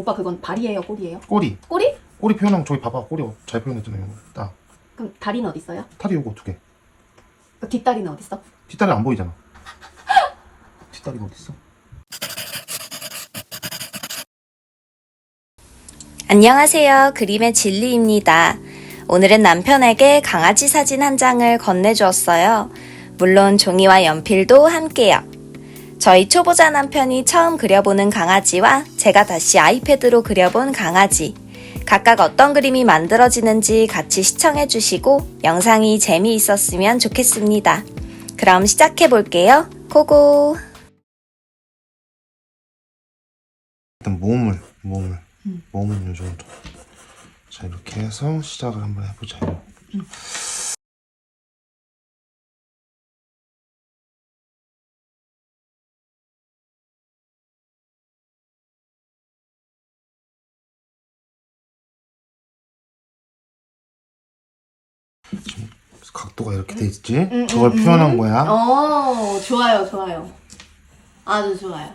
오빠 그건 발이에요, 꼬리예요? 꼬리. 꼬리? 꼬리 표현한 거 저기 봐봐. 꼬리 잘 표현했잖아요. 딱. 그럼 다리는 어디 있어요? 다리 요거 두 개. 그 뒷다리는 어디 있어? 뒷다리 안 보이잖아. 뒷다리가 어디 있어? 안녕하세요. 그림의 진리입니다. 오늘은 남편에게 강아지 사진 한 장을 건네주었어요. 물론 종이와 연필도 함께요. 저희 초보자 남편이 처음 그려보는 강아지와 제가 다시 아이패드로 그려본 강아지. 각각 어떤 그림이 만들어지는지 같이 시청해 주시고 영상이 재미있었으면 좋겠습니다. 그럼 시작해 볼게요. 고고! 일단 몸을 몸을 음. 몸은 요 정도. 자 이렇게 해서 시작을 한번 해보자요. 각도가 이렇게 돼 있지? 음, 저걸 음, 음. 표현한 거야. 어, 좋아요, 좋아요. 아주 좋아요.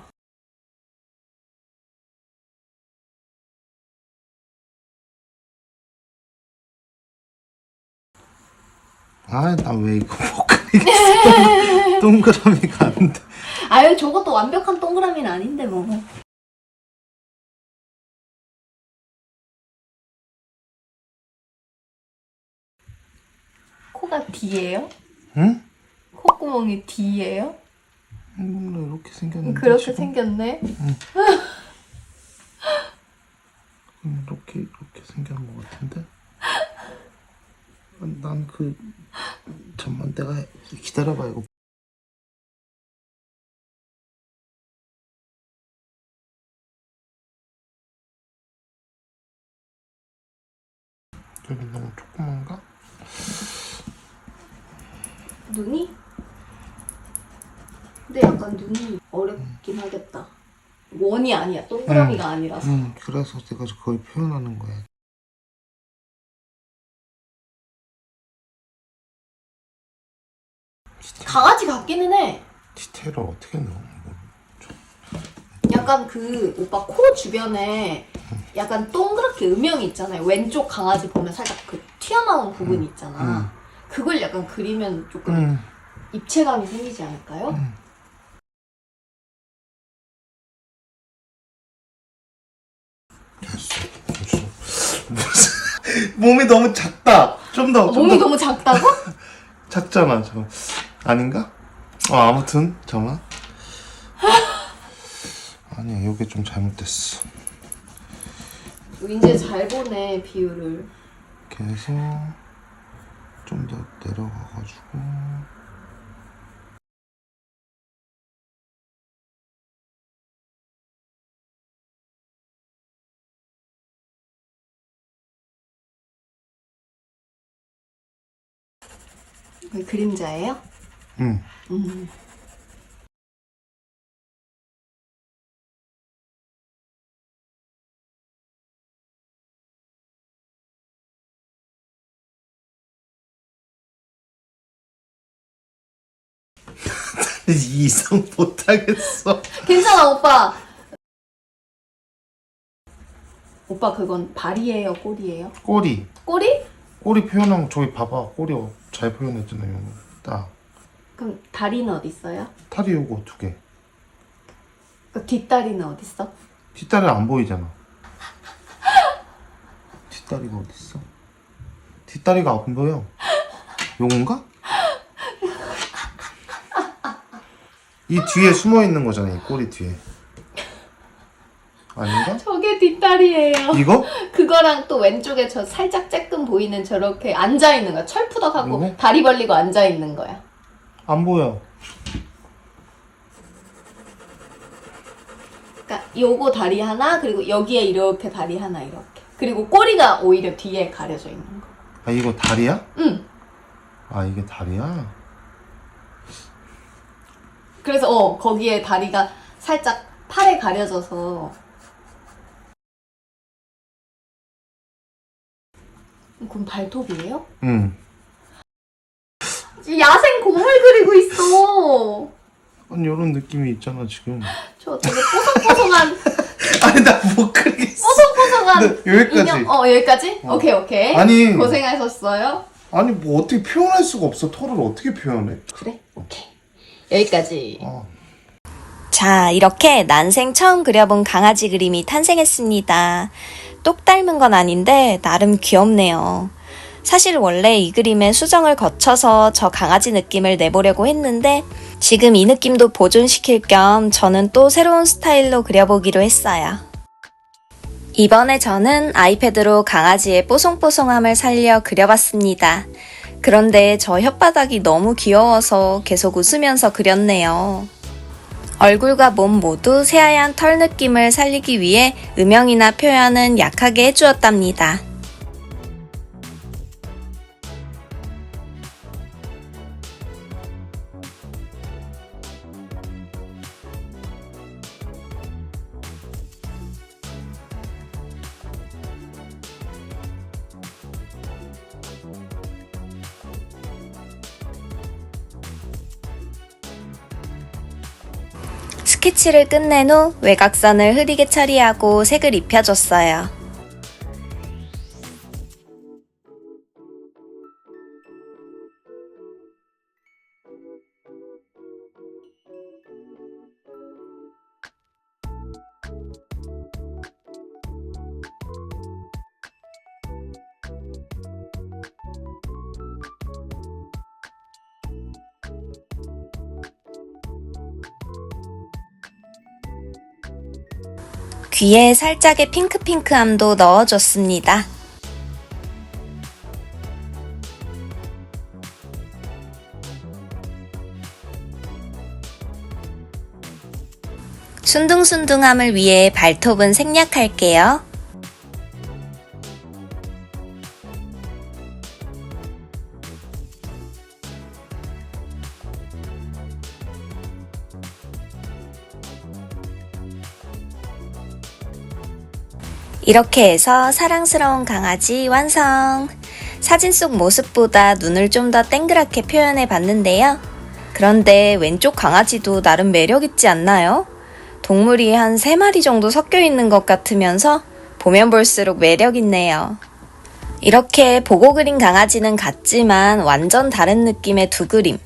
아, 나 왜 이거 못 그리겠어? 동그라미가 안 돼. 아유, 저것도 완벽한 동그라미는 아닌데 뭐. 코가 D예요? 응? 콧구멍이 D예요? 몰라 이렇게 생겼는데 그렇게 지금? 생겼네. 음, 이렇게 이렇게 생긴 것 같은데. 난그 잠만 내가 기다려봐 이거. 여기 너무 조그만가? 눈이? 근데 약간 눈이 어렵긴 하겠다. 원이 아니야. 동그라미가 아니라서. 응, 그래서 내가 그걸 표현하는 거야. 강아지 같기는 해. 디테일을 어떻게 넣어? 이거? 약간 그 오빠 코 주변에 약간 동그랗게 음영이 있잖아요. 왼쪽 강아지 보면 살짝 그 튀어나온 부분이 있잖아. 응. 그걸 약간 그리면 조금 응. 입체감이 생기지 않을까요? 응. 됐어. 됐어. 무슨- 몸이 너무 작다. 좀 더. 어, 좀 몸이 더 너무 작다고? 작잖아. 저 아닌가? 어 아무튼 잠만. 아니야 여기 좀 잘못됐어. 이제 잘 보네 비율을. 이렇게 해서 좀 더 내려가가지고 그 그림자예요? 응. 음. 이 이상 못하겠어. 괜찮아 오빠. 오빠 그건 발이에요, 꼬리예요? 꼬리. 꼬리? 꼬리 표현한 거 저기 봐봐. 꼬리 어- 잘 표현했잖아요. 딱. 그럼 다리는 어디 있어요? 다리 요거 두 개. 그 뒷다리는 어디 있어? 뒷다리 안 보이잖아. 뒷다리가 어디 있어? 뒷다리가 안 보여. 요건가? 이 뒤에 숨어 있는 거잖아. 이 꼬리 뒤에. 아닌가? 저게 뒷다리예요. 이거? 그거랑 또 왼쪽에 저 살짝 쬐끔 보이는 저렇게 앉아 있는 거야. 철푸덕하고 이거? 다리 벌리고 앉아 있는 거야. 안 보여. 그러니까 요거 다리 하나 그리고 여기에 이렇게 다리 하나 이렇게. 그리고 꼬리가 오히려 뒤에 가려져 있는 거. 아 이거 다리야? 응. 아 이게 다리야? 그래서 어 거기에 다리가 살짝 팔에 가려져서 그럼 발톱이에요? 응. 야생 곰을 그리고 있어. 아니 이런 느낌이 있잖아 지금. 저 되게 뽀송뽀송한 아니 나 못 그리겠어. 일단 근데 여기까지. 인형, 어 여기까지? 어. 오케이 오케이. 아니. 고생하셨어요. 아니 뭐 어떻게 표현할 수가 없어 털을 어떻게 표현해 그래 오케이 여기까지. 어. 자, 이렇게 난생 처음 그려본 강아지 그림이 탄생했습니다. 똑 닮은 건 아닌데 나름 귀엽네요. 사실 원래 이 그림에 수정을 거쳐서 저 강아지 느낌을 내보려고 했는데 지금 이 느낌도 보존시킬 겸 저는 또 새로운 스타일로 그려보기로 했어요. 이번에 저는 아이패드로 강아지의 뽀송뽀송함을 살려 그려봤습니다. 그런데 저 혓바닥이 너무 귀여워서 계속 웃으면서 그렸네요. 얼굴과 몸 모두 새하얀 털 느낌을 살리기 위해 음영이나 표현은 약하게 해주었답니다. 스케치를 끝낸 후 외곽선을 흐리게 처리하고 색을 입혀줬어요. 귀에 살짝의 핑크핑크함도 넣어줬습니다. 순둥순둥함을 위해 발톱은 생략할게요. 이렇게 해서 사랑스러운 강아지 완성! 사진 속 모습보다 눈을 좀 더 땡그랗게 표현해 봤는데요. 그런데 왼쪽 강아지도 나름 매력있지 않나요? 동물이 한 3마리 정도 섞여 있는 것 같으면서 보면 볼수록 매력있네요. 이렇게 보고 그린 강아지는 같지만 완전 다른 느낌의 두 그림.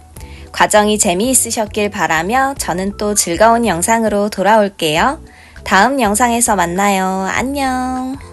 과정이 재미있으셨길 바라며 저는 또 즐거운 영상으로 돌아올게요. 다음 영상에서 만나요. 안녕.